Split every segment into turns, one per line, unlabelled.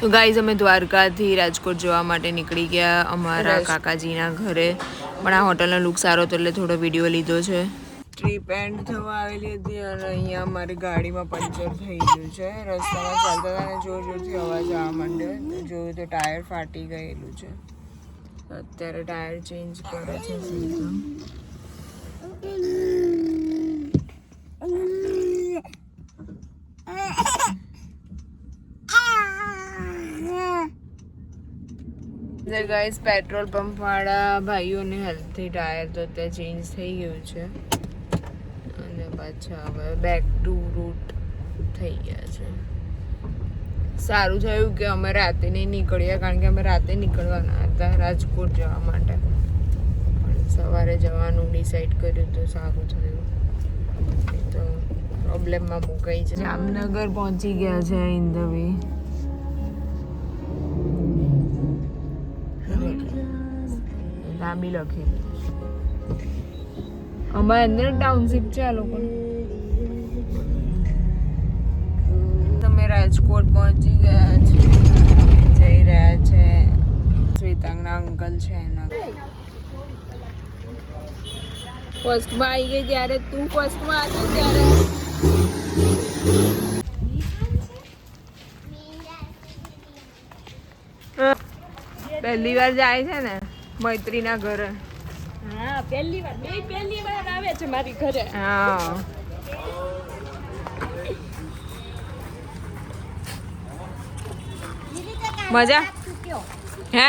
તો ગાઈઝ અમે દ્વારકાથી રાજકોટ જવા માટે નીકળી ગયા અમારા કાકાજીના ઘરે. પણ આ હોટલનો લુક સારો હતો એટલે થોડો વીડિયો લીધો છે. ટ્રીપ એન્ડ થવા આવેલી હતી અને અહીંયા મારી ગાડીમાં પંચર થઈ ગયું છે. રસ્તામાં ચાલતા હતા અને જોર જોરથી અવાજ આવવા માંડ્યો. જોયું તો ટાયર ફાટી ગયેલું છે. અત્યારે ટાયર ચેન્જ કરે છે. સીધા ગાઈઝ પેટ્રોલ પંપ વાળા ભાઈઓને હેલ્થી ટાયર તો અત્યારે ચેન્જ થઈ ગયું છે. અને પાછા હવે બેક ટુ રૂટ થઈ ગયા છે. સારું થયું કે અમે રાતે નહીં નીકળ્યા, કારણ કે અમે રાતે નીકળવાના હતા રાજકોટ જવા માટે. પણ સવારે જવાનું ડિસાઈડ કર્યું તો સારું થયું. તો પ્રોબ્લેમમાં મુકાઈ છે જામનગર પહોંચી ગયા છે ઇન ધ વે લાંબી લખેલી અમારે અંદર ટાઉનશીપ છે આ લોકો તમે રાજકોટ પહોંચી ગયા છે. જઈ રહ્યા છે. શ્વેતાંગના અંકલ છે એના. ફર્સ્ટમાં આવી ગઈ ત્યારે તું ફર્સ્ટમાં આવી ત્યારે. પહેલી વાર જાય છે ને? મૈત્રીના ઘરે.
હા પહેલી વાર. બે પહેલી વાર આવે છે મારી ઘરે.
હા. મજા? હે?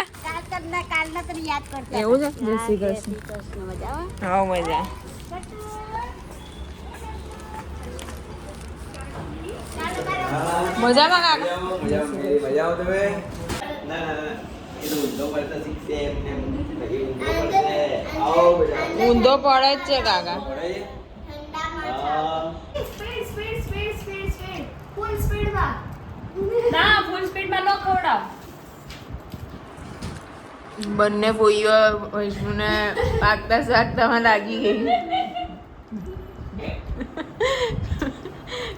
એવું છે? જય શ્રી કૃષ્ણ. હા મજા. મજામાં કાકા?
તમે? ના ના. ઊંધો
પડે જ છે, કાકા. બંને ફોઈઓ વૈષ્ણુને પાકતા શાકતામાં લાગી ગઈ.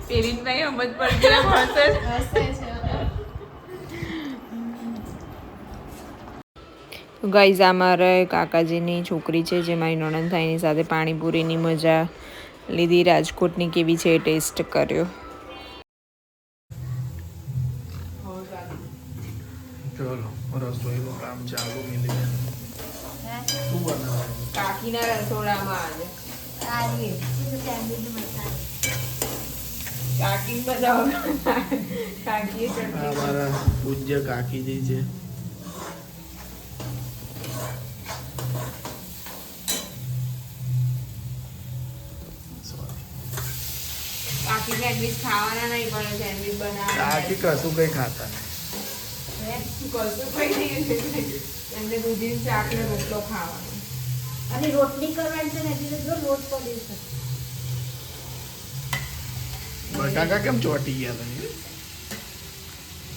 પેરીનભાઈ સમજ પડતી હશે ગાઈઝ આ મારા કાકાજીની છોકરી છે જે મારી નણંદ થાય એની સાથે પાણીપુરીની મજા લીધી. રાજકોટની કેવી છે એ ટેસ્ટ કર્યો. કાકીના રસોડામાં આજે. કાકી કાકી
પૂજ્ય કાકીજી છે.
સેન્ડવિચ ખાવાના નહીં પણ સેન્ડવિચ બનાવવાના
કાકી કશું કઈ ખાતા? નહીં
કશું કઈ નહીં. એમને દૂધી શાક ને રોટલો ખાવાનો.
અને રોટલી કરવાની છે ને એટલે જો લોટ પડી છે.
બટાકા કેમ ચોટી ગયા તમે?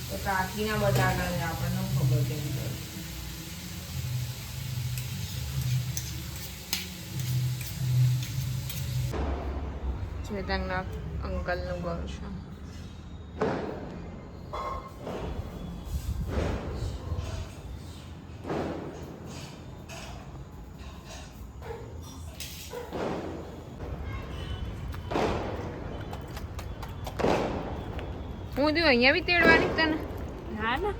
તો કાકીના બટાકા ને આપણને ખબર કેમ શ્વેતાંગના અંકલનું ઘર છે. હું તો અહીંયા બી તેડવાની તને?
ના ના?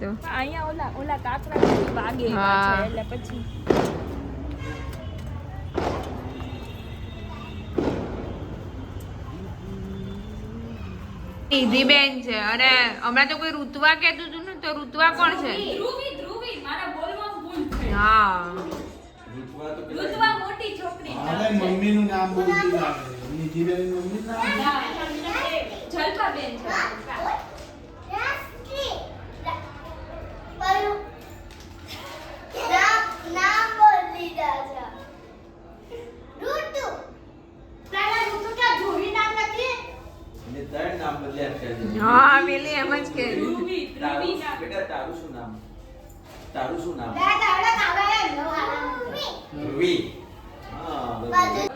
તો?
અહીંયા ઓલા ઓલા કાકરા વાગે એટલે પછી
બેન છે. અને હમણાં તો કોઈ ઋતુવા કહેતું હતું ને તો ઋતુવા કોણ છે?
ધ્રુવી ધ્રુવી મારા બોલમાં ભૂલ થઈ.
હા.
રૂપવા તો પેલા
ઋતુવા મોટી છોકરી
અરે મમ્મીનું નામ બોલતી લાગે નિધિબેન મમ્મી નામ?
જલપાબેન છે
એને ત્રણ નામ બદલ્યા છે
હા પેલી એમ જ કે
ધ્રુવી ધ્રુવી
તારું બેટા તારું શું નામ તારું શું નામ ધ્રુવી હા બરાબર.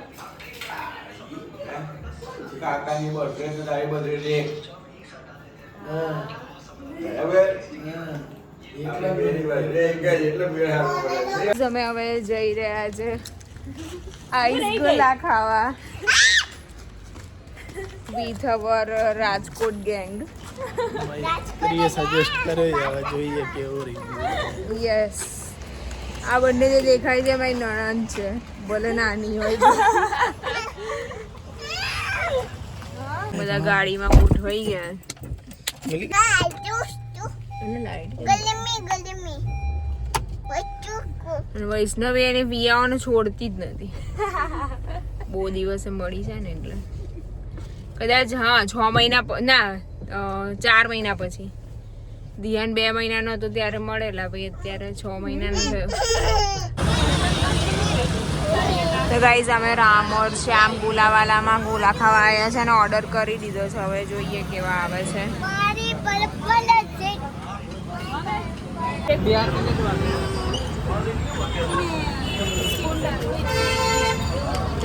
કાકાની બર્થડે છે તારી બર્થડે
અમે હવે જઈ રહ્યા છે. આઈસ ગોલા ખાવા. With our Rajkot gang
suggest કરે હવે જોઈએ કેવો રિવ્યુ
યસ આ બંને જે દેખાય છે મારી નણંદ છે. ભલે નાની હોય. બધા ગાડીમાં ગોઠવાઈ ગયા. વૈષ્ણવી એને પિયાઓને છોડતી જ નથી. બહુ દિવસે મળી છે ને એટલે. કદાચ હા છ મહિના ના ચાર મહિના પછી. ધ્યાન બે મહિનાનો હતો ત્યારે મળેલા ભાઈ અત્યારે છ મહિનાનો થયો. તો ગાઈઝ અમે રામોર શ્યામ ગુલાવાલામાં ગોલા ખાવા આવ્યા છે અને ઓર્ડર કરી દીધો છે. હવે જોઈએ કેવા આવે છે.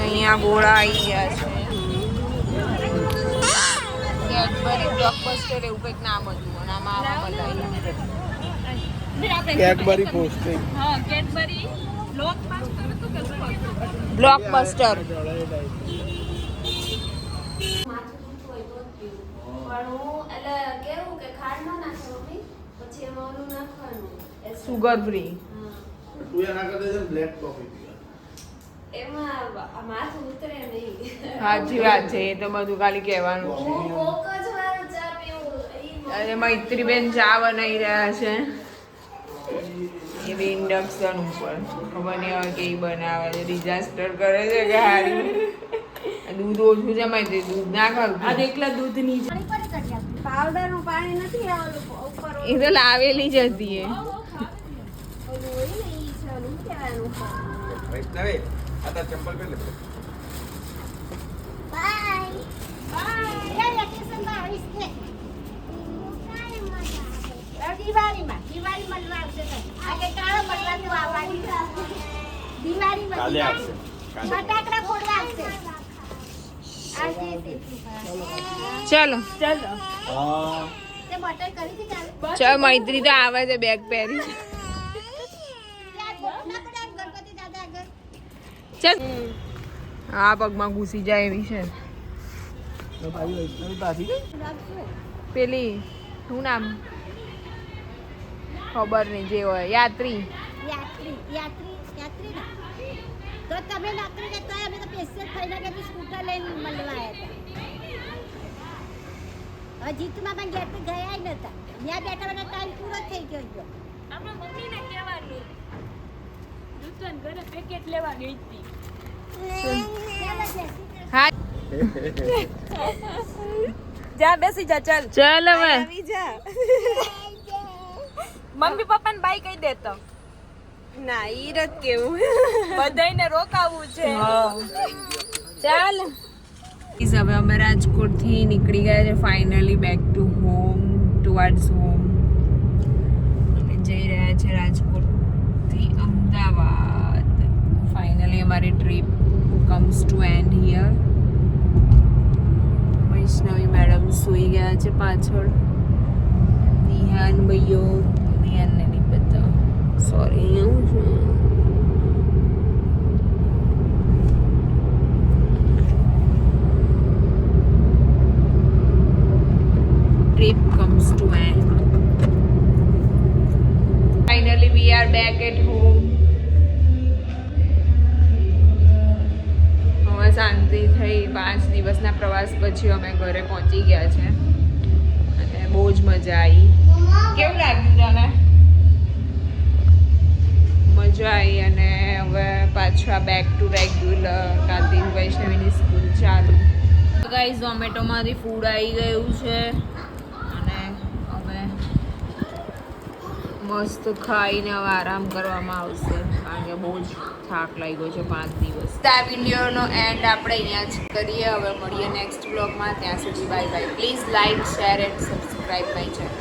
અહીંયા ગોળા આવી ગયા છે. કેડબરી બ્લોકબસ્ટર એવું કંઈક નામ હતું. અને આમાં આવા બધા
કેડબરી પોસ્ટિંગ
હા કેડબરી
બ્લોકબસ્ટર સુગર ફ્રી
હા.
તું એના કરતા છે બ્લેક કોફી પીવા
એમાં આ માથું ઉતરે નહીં
સાચી વાત છે. એ તો બધું ખાલી કહેવાનું છે મૈત્રીબેન ચા બનાવી રહ્યા છે. એ બી ઇન્ડક્શન ઉપર. ખબર નહીં હવે એ બનાવે છે. ડિઝાસ્ટર કરે છે કે હારી. દૂધ ઓછું છે મૈત્રી દૂધ ના
આ એકલા દૂધની
પાવડરનું પાણી નથી ઉપર
એ તો લાવેલી જ હતી એ.
ચંપલ પહેલે બાય. ઈ છે ઓલું શું કહેવાય એનું?
વૈષ્ણવી આ તાર ચંપલ પહેર લે
દિવાળીમાં દિવાળીમાં આવશે આજે કાળો બદલાતું આવવાની દિવાળીમાં
કાલે આવશે.
ફટાકડા ફોડવા આવશે. આજે
ચલો.
ચાલો.
હા.
તે બટર કરી હતી ચાલુ.
ચાલ મૈત્રી તો આવે છે બેગ પહેરી. ચાલ. આ પગમાં ઘૂસી જાય એવી છે. પેલી શું નામ? ખબર નહીં જે હોય. યાત્રી.
યાત્રી યાત્રી યાત્રી તો તમે નોકરી કરતા હોય, અમે તો પેસેજ થઈને કે સ્કૂટર લઈને મળવા આવ્યા હતા. હવે પણ ઘેર તો ગયા ય નતા. ત્યાં બેઠા બેઠા ટાઈમ પૂરો થઈ ગયો હતો
આપણા મમ્મીને કહેવાનું. ઘરે પેકેટ લેવા ગઈ હતી.
હા.
જા બેસી જા ચાલ.
ચાલ હવે.
આવી જા. મમ્મી પપ્પાને બાય કહી દેતો
ના ઈ રત કેવું.
બધાયને રોકાવું છે.
ચાલ. ઇઝ હવે અમે રાજકોટથી નીકળી ગયા છે finally back to home towards home અને જઈ રહ્યા છે રાજકોટથી અમદાવાદ. ફાઇનલી અમારી trip comes to end here Vaishnavi madam સૂઈ ગયા છે પાછળ. નિહાન ભાઈઓ. નિહાનને નહીં બધા સોરી હું છું trip comes to end. Finally, we are back at home. હવે શાંતિ થઈ. પાંચ દિવસના પ્રવાસ પછી અમે ઘરે પહોંચી ગયા છે. અને બહુ જ મજા આવી કેવું લાગ્યું તને? મજા આવી અને હવે પાછા બેક ટુ રેગ્યુલર કાલથી વૈષ્ણવીની સ્કૂલ ચાલુ. ગાઈઝ ઝોમેટોમાંથી ફૂડ આવી ગયું છે અને હવે મસ્ત ખાઈને હવે આરામ કરવામાં આવશે, કારણ કે બહુ જ થાક લાગ્યો છે પાંચ દિવસ. આ વિડીયોનો એન્ડ આપણે અહીંયા જ કરીએ, હવે મળીએ નેક્સ્ટ બ્લોગમાં ત્યાં સુધી bye bye please like share and subscribe my channel